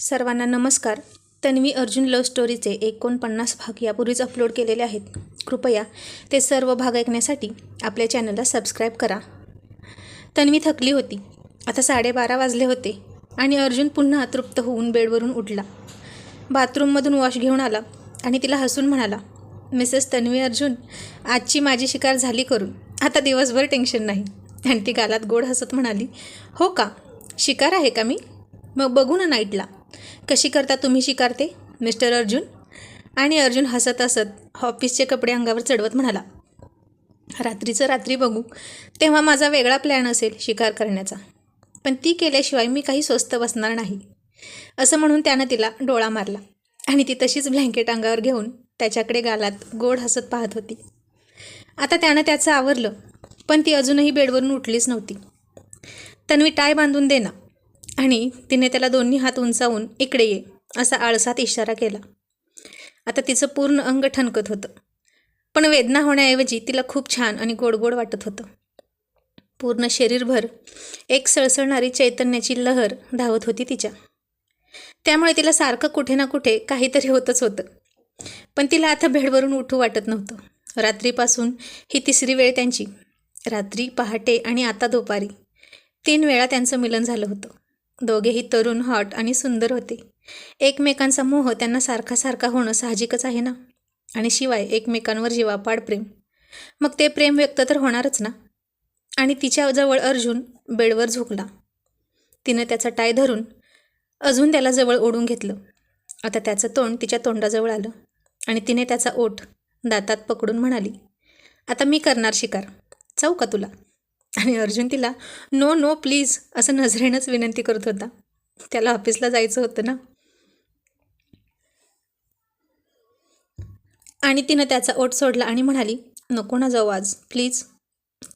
सर्वांना नमस्कार. तन्वी अर्जुन लव्ह स्टोरीचे एकोणपन्नास भाग यापूर्वीच अपलोड केलेले आहेत. कृपया ते सर्व भाग ऐकण्यासाठी आपल्या चॅनलला सबस्क्राईब करा. तन्वी थकली होती. आता साडेबारा वाजले होते आणि अर्जुन पुन्हा तृप्त होऊन बेडवरून उठला. बाथरूममधून वॉश घेऊन आला आणि तिला हसून म्हणाला मिसेस तन्वी अर्जुन आजची माझी शिकार झाली करून. आता दिवसभर टेन्शन नाही. आणि ती गालात गोड हसत म्हणाली हो का? शिकार आहे का मी? मग बघू ना नाईटला. कशी करता तुम्ही शिकारते? मिस्टर अर्जुन? आणि अर्जुन हसत हसत ऑफिसचे कपडे अंगावर चढवत म्हणाला रात्रीचं रात्री बघू. तेव्हा माझा वेगळा प्लॅन असेल शिकार करण्याचा. पण ती केल्याशिवाय मी काही स्वस्त बसणार नाही. असं म्हणून त्यानं तिला डोळा मारला आणि ती तशीच ब्लँकेट अंगावर घेऊन त्याच्याकडे गालात गोड हसत पाहत होती. आता त्यानं त्याचं आवरलं पण ती अजूनही बेडवरून उठलीच नव्हती. तन्वी टाय बांधून दे ना. आणि तिने त्याला दोन्ही हात उंचावून इकडे ये असा आळसात इशारा केला. आता तिचं पूर्ण अंग ठणकत होतं. पण वेदना होण्याऐवजी तिला खूप छान आणि गोड गोड वाटत होतं. पूर्ण शरीरभर एक सळसळणारी चैतन्याची लहर धावत होती तिच्या. त्यामुळे तिला सारखं कुठे ना कुठे काहीतरी होतच होतं. पण तिला आता भेडवरून उठू वाटत नव्हतं. रात्रीपासून ही तिसरी वेळ त्यांची. रात्री पहाटे आणि आता दुपारी. तीन वेळा त्यांचं मिलन झालं होतं. दोघेही तरुण हॉट आणि सुंदर होते. एकमेकांचा मोह त्यांना सारखा सारखा होणं साहजिकच आहे ना? आणि शिवाय एकमेकांवर जीवापाड प्रेम. मग ते प्रेम व्यक्त तर होणारच ना? आणि तिच्याजवळ अर्जुन बेडवर झोकला. तिनं त्याचा टाय धरून अजून त्याला जवळ ओढून घेतलं. आता त्याचं तोंड तिच्या तोंडाजवळ आलं आणि तिने त्याचा ओठ दातात पकडून म्हणाली आता मी करणार शिकार. जाऊ का तुला? आणि अर्जुन तिला नो नो प्लीज असं नजरेनंच विनंती करत होता. त्याला ऑफिसला जायचं होतं ना. आणि तिनं त्याचा ओठ सोडला आणि म्हणाली नको ना जाऊ आज प्लीज.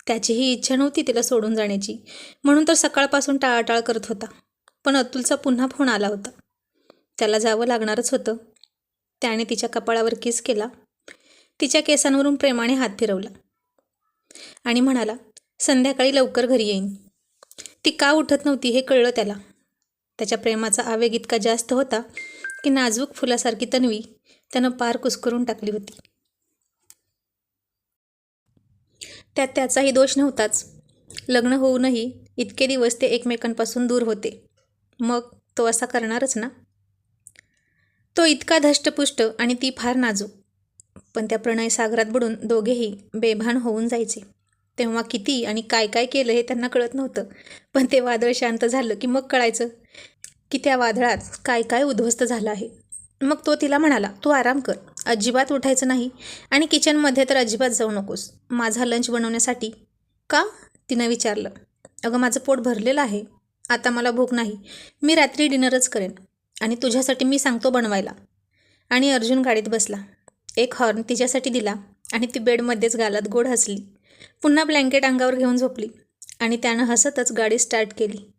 त्याचीही इच्छा नव्हती तिला सोडून जाण्याची. म्हणून तर सकाळपासून टाळाटाळ करत होता. पण अतुलचा पुन्हा फोन आला होता. त्याला जावं लागणारच होतं. त्याने तिच्या कपाळावर किस केला. तिच्या केसांवरून प्रेमाने हात फिरवला. आणि म्हणाला संध्याकाळी लवकर घरी येईन. ती का उठत नव्हती हे कळलं त्याला. त्याच्या प्रेमाचा आवेग इतका जास्त होता की नाजूक फुलासारखी तन्वी त्यानं पार कुस्करून टाकली होती. त्यात त्याचाही दोष नव्हताच. लग्न होऊनही इतके दिवस ते एकमेकांपासून दूर होते. मग तो असा करणारच ना? तो इतका धष्टपुष्ट आणि ती फार नाजूक. पण त्या प्रणय सागरात बुडून दोघेही बेभान होऊन जायचे. तेव्हा किती आणि काय काय केलं हे त्यांना कळत नव्हतं. पण ते वादळ शांत झालं की मग कळायचं की त्या वादळात काय काय उद्ध्वस्त झालं आहे. मग तो तिला म्हणाला तू आराम कर. अजिबात उठायचं नाही आणि किचनमध्ये तर अजिबात जाऊ नकोस. माझा लंच बनवण्यासाठी का तिनं विचारलं. अगं माझं पोट भरलेलं आहे. आता मला भूक नाही. मी रात्री डिनरच करेन आणि तुझ्यासाठी मी सांगतो बनवायला. आणि अर्जुन गाडीत बसला. एक हॉर्न तिच्यासाठी दिला आणि ती बेडमध्येच गालात गोड हसली. पुन्हा ब्लँकेट अंगावर घेऊन झोपली आणि त्यानं हसतच गाडी स्टार्ट केली.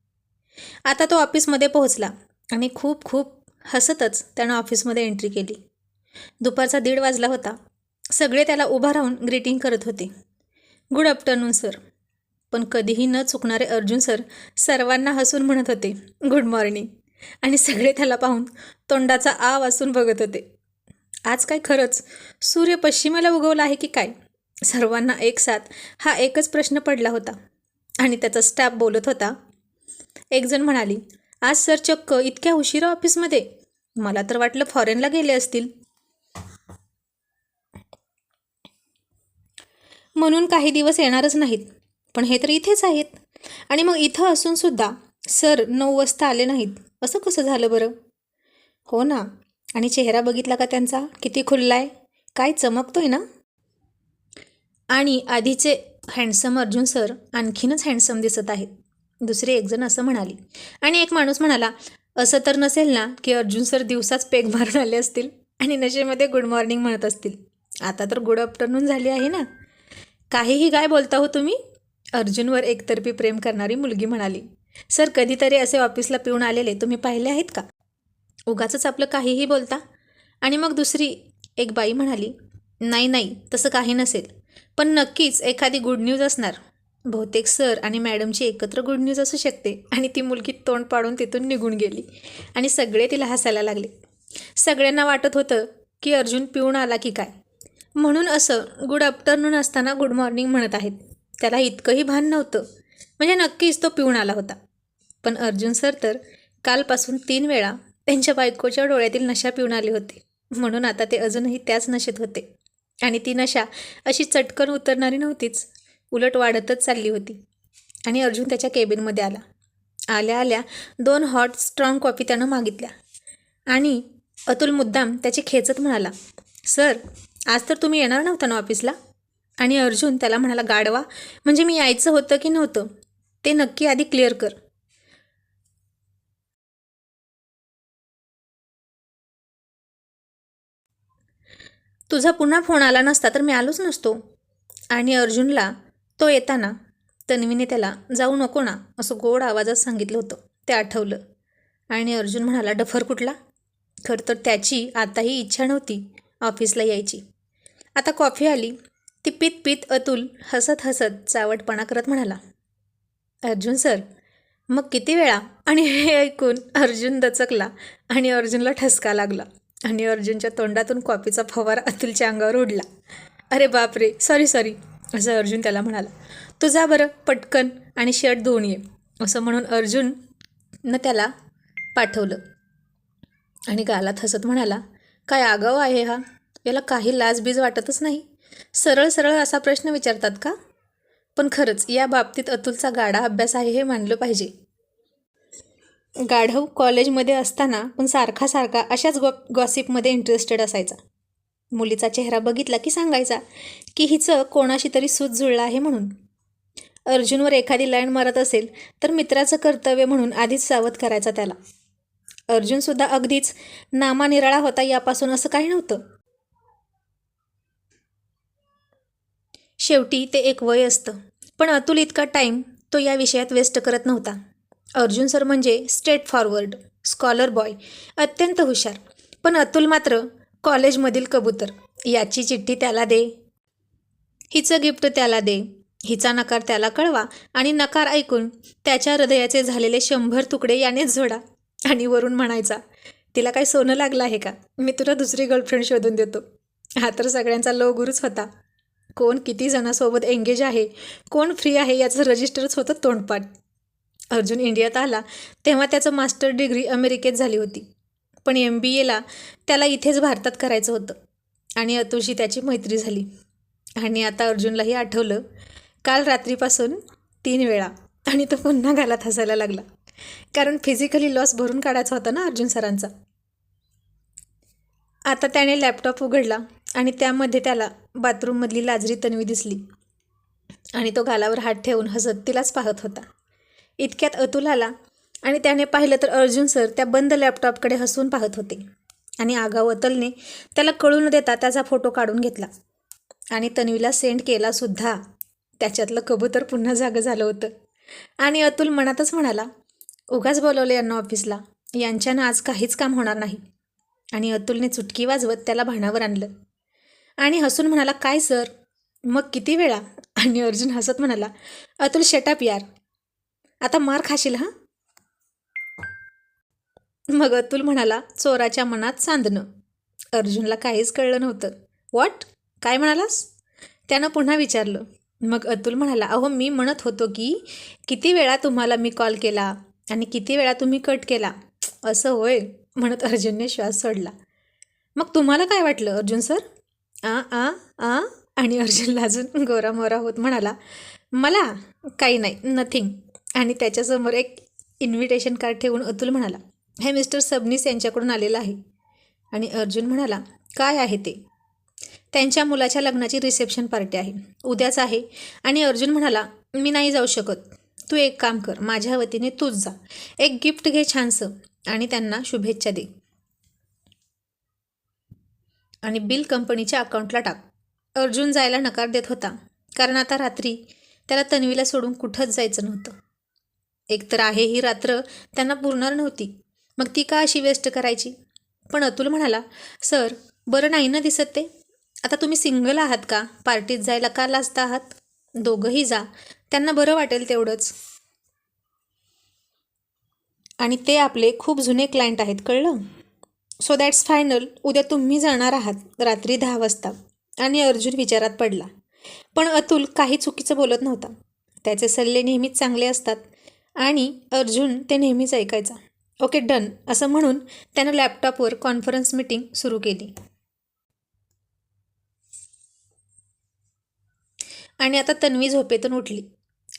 आता तो ऑफिसमध्ये पोहोचला आणि खूप खूप हसतच त्यानं ऑफिसमध्ये एंट्री केली. दुपारचा दीड वाजला होता. सगळे त्याला उभा राहून ग्रीटिंग करत होते. Good afternoon sir. पण कधीही न चुकणारे अर्जुन सर सर्वांना हसून म्हणत होते गुड मॉर्निंग. आणि सगळे त्याला पाहून तोंडाचा आ वाचून बघत होते. आज काय खरंच? सूर्य पश्चिमेला उगवला आहे की काय? सर्वांना एक साथ हा एकच प्रश्न पडला होता आणि त्याचा स्टाफ बोलत होता. एकजण म्हणाली आज सर चक्क इतक्या उशिरा ऑफिसमध्ये? मला तर वाटलं फॉरेनला गेले असतील. म्हणून काही दिवस येणारच नाहीत पण हे तर इथेच आहेत. आणि मग इथं असून सुद्धा सर नऊ वाजता आले नाहीत असं कसं झालं बरं? हो ना. आणि चेहरा बघितला का त्यांचा? किती खुल्लाय. काय चमकतोय ना? आणि आधीचे हँडसम अर्जुन सर आणखीनच हँडसम दिसत आहेत. दुसरे एकजण असं म्हणाली. आणि एक माणूस म्हणाला असं तर नसेल ना की अर्जुन सर दिवसाच पेग मारून आले असतील आणि नशेमध्ये गुड मॉर्निंग म्हणत असतील. आता तर गुड आफ्टरनून झाली आहे ना. काहीही काय बोलता हो तुम्ही? अर्जुनवर एकतर्फी प्रेम करणारी मुलगी म्हणाली. सर कधीतरी असे ऑफिसला पिऊन आलेले तुम्ही पाहिले आहेत का? उगाचंच आपलं काहीही बोलता. आणि मग दुसरी एक बाई म्हणाली नाही नाही तसं काही नसेल. पण नक्कीच एखादी गुड न्यूज असणार. बहुतेक सर आणि मॅडमची एकत्र गुड न्यूज असू शकते. आणि ती मुलगी तोंड पाडून तिथून निघून गेली. आणि सगळे तिला हसायला लागले. सगळ्यांना वाटत होतं की अर्जुन पिऊन आला की काय? म्हणून असं गुड आफ्टरनून असताना गुड मॉर्निंग म्हणत आहेत. त्याला इतकंही भान नव्हतं. म्हणजे नक्कीच तो पिऊन आला होता. पण अर्जुन सर तर कालपासून तीन वेळा त्यांच्या बायकोच्या डोळ्यातील नशा पिऊन आले होते. म्हणून आता ते अजूनही त्याच नशेत होते. आणि ती नशा अशी चटकन उतरणारी नव्हतीच. उलट वाढतच चालली होती. आणि अर्जुन त्याच्या केबिनमध्ये आला. आल्या आल्या दोन हॉट स्ट्रॉंग कॉफी त्यानं मागितल्या. आणि अतुल मुद्दाम त्याची खेचत म्हणाला सर आज तर तुम्ही येणार नव्हता ना ऑफिसला? आणि अर्जुन त्याला म्हणाला गाडवा म्हणजे मी यायचं होतं की नव्हतं? ते नक्की आधी क्लिअर कर. तुझा पुन्हा फोन आला नसता तर मी आलोच नसतो. आणि अर्जुनला तो येताना तन्वीने त्याला जाऊ नको ना असं गोड आवाजात सांगितलं होतं. ते आठवलं. आणि अर्जुन म्हणाला डफर कुठला? खरं तर त्याची आताही इच्छा नव्हती ऑफिसला यायची. आता कॉफी आली. ती पित पित अतुल हसत हसत चावटपणा करत म्हणाला अर्जुन सर मग किती वेळा? आणि हे ऐकून अर्जुन दचकला आणि अर्जुनला ठसका लागला. आणि अर्जुनच्या तोंडातून कॉफीचा फवारा अतुलच्या अंगावर उडला. अरे बापरे सॉरी सॉरी असं अर्जुन त्याला म्हणाला. तू जा बरं पटकन आणि शर्ट धुवून ये असं म्हणून अर्जुननं त्याला पाठवलं. आणि गालात हसत म्हणाला काय आगाव आहे हा? याला काही लाजबीज वाटतच नाही. सरळ सरळ असा प्रश्न विचारतात का? पण खरंच या बाबतीत अतुलचा गाढा अभ्यास आहे हे मानलं पाहिजे. गाढव कॉलेजमध्ये असताना पण सारखा सारखा अशाच गॉ गॉसिपमध्ये इंटरेस्टेड असायचा. मुलीचा चेहरा बघितला की सांगायचा की हिचं कोणाशी तरी सूत जुळलं आहे म्हणून. अर्जुनवर एखादी लाईन मारत असेल तर मित्राचं कर्तव्य म्हणून आधीच सावध करायचा त्याला. अर्जुनसुद्धा अगदीच नामानिराळा होता यापासून असं काही नव्हतं. शेवटी ते एक वय असतं पण अतुल इतका टाईम तो या विषयात वेस्ट करत नव्हता. अर्जुन सर म्हणजे स्ट्रेट फॉरवर्ड स्कॉलर बॉय अत्यंत हुशार पण अतुल मात्र कॉलेजमधील कबूतर. याची चिठ्ठी त्याला दे. हिचं गिफ्ट त्याला दे. हिचा नकार त्याला कळवा आणि नकार ऐकून त्याच्या हृदयाचे झालेले शंभर तुकडे यानेच जोडा आणि वरून म्हणायचा तिला काय सोनं लागलं आहे का? मी तुला दुसरी गर्लफ्रेंड शोधून देतो. हा तर सगळ्यांचा लो गुरुच होता. कोण किती जणांसोबत एंगेज आहे कोण फ्री आहे याचं रजिस्टरच होतं तोंडपाठ. अर्जुन इंडियात आला तेव्हा त्याचं मास्टर डिग्री अमेरिकेत झाली होती. पण एम बी एला त्याला इथेच भारतात करायचं होतं आणि अतुलशी त्याची मैत्री झाली. आणि आता अर्जुनलाही आठवलं काल रात्रीपासून तीन वेळा आणि तो पुन्हा गालात हसायला लागला. कारण फिजिकली लॉस भरून काढायचा होता ना अर्जुन सरांचा. आता त्याने लॅपटॉप उघडला आणि त्यामध्ये त्याला बाथरूममधली लाजरी तन्वी दिसली. आणि तो गालावर हात ठेवून हसत तिलाच पाहत होता. इतक्यात अतुल आला आणि त्याने पाहिलं तर अर्जुन सर त्या बंद लॅपटॉपकडे हसून पाहत होते. आणि आगाव अतलने त्याला कळू न देता त्याचा फोटो काढून घेतला. आणि तन्वीला सेंड केलासुद्धा त्याच्यातलं कबूतर पुन्हा जागं झालं होतं. आणि अतुल मनातच म्हणाला उगाच बोलवलं यांना ऑफिसला यांच्यानं आज काहीच काम होणार नाही. आणि अतुलने चुटकी वाजवत त्याला भाणावर आणलं. आणि हसून म्हणाला काय सर? मग किती वेळा? आणि अर्जुन हसत म्हणाला अतुल शेटाप यार. आता मार खाशील हां? मग अतुल म्हणाला चोराच्या मनात चांदणं अर्जुनला काहीच कळलं नव्हतं. वॉट काय म्हणालास? त्यानं पुन्हा विचारलं. मग अतुल म्हणाला अहो मी म्हणत होतो की किती वेळा तुम्हाला मी कॉल केला आणि किती वेळा तुम्ही कट केला? असं होय म्हणत अर्जुनने श्वास सोडला. मग तुम्हाला काय वाटलं अर्जुन सर? आ आ आ? आणि अर्जुनला अजून गोरा मोरा होत म्हणाला मला काही नाही नथिंग आणि त्याच्यासमोर एक इन्व्हिटेशन कार्ड ठेवून अतुल म्हणाला हे मिस्टर सबनीस यांच्याकडून आलेलं आहे. आणि अर्जुन म्हणाला काय आहे ते? त्यांच्या मुलाच्या लग्नाची रिसेप्शन पार्टी आहे. उद्याच आहे. आणि अर्जुन म्हणाला मी नाही जाऊ शकत. तू एक काम कर माझ्या वतीने तूच जा. एक गिफ्ट घे छानसं आणि त्यांना शुभेच्छा दे. आणि बिल कंपनीच्या अकाउंटला टाक. अर्जुन जायला नकार देत होता कारण आता रात्री त्याला तन्वीला सोडून कुठंच जायचं नव्हतं. एकतर आहे ही रात्र त्यांना पुरणार नव्हती. मग ती का अशी वेस्ट करायची? पण अतुल म्हणाला सर बरं नाही ना दिसत ते? आता तुम्ही सिंगल आहात का? पार्टीत जायला का लाजता आहात? दोघंही जा त्यांना बरं वाटेल तेवढंच. आणि ते आपले खूप जुने क्लायंट आहेत कळलं? सो दॅट्स फायनल उद्या तुम्ही जाणार आहात रात्री दहा वाजता. आणि अर्जुन विचारात पडला. पण अतुल काही चुकीचं बोलत नव्हता. त्याचे सल्ले नेहमीच चांगले असतात. आणि अर्जुन ते नेहमीच ऐकायचा. ओके डन असं म्हणून त्यानं लॅपटॉपवर कॉन्फरन्स मीटिंग सुरू केली. आणि आता तन्वी झोपेतून उठली.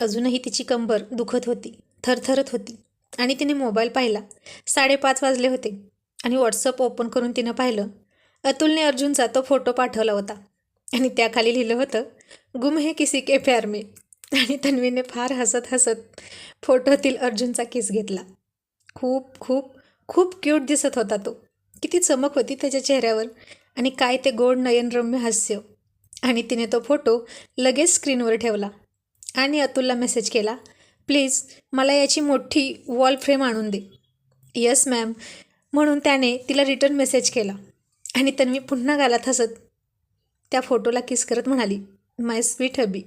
अजूनही तिची कंबर दुखत होती थरथरत होती. आणि तिने मोबाईल पाहिला. साडेपाच वाजले होते. आणि व्हॉट्सअप ओपन करून तिनं पाहिलं अतुलने अर्जुनचा तो फोटो पाठवला होता. आणि त्याखाली लिहिलं होतं गुम हे किसी के प्यार में. आणि तन्वीने फार हसत हसत फोटोतील अर्जुनचा किस घेतला. खूप खूप खूप क्यूट दिसत होता तो. किती चमक होती त्याच्या चेहऱ्यावर आणि काय ते गोड नयनरम्य हास्य. आणि तिने तो फोटो लगेच स्क्रीनवर ठेवला आणि अतुलला मेसेज केला प्लीज मला याची मोठी वॉल फ्रेम आणून दे. यस मॅम म्हणून त्याने तिला रिटर्न मेसेज केला आणि तन्वी पुन्हा गालात हसत त्या फोटोला किस करत म्हणाली माय स्वीट हबी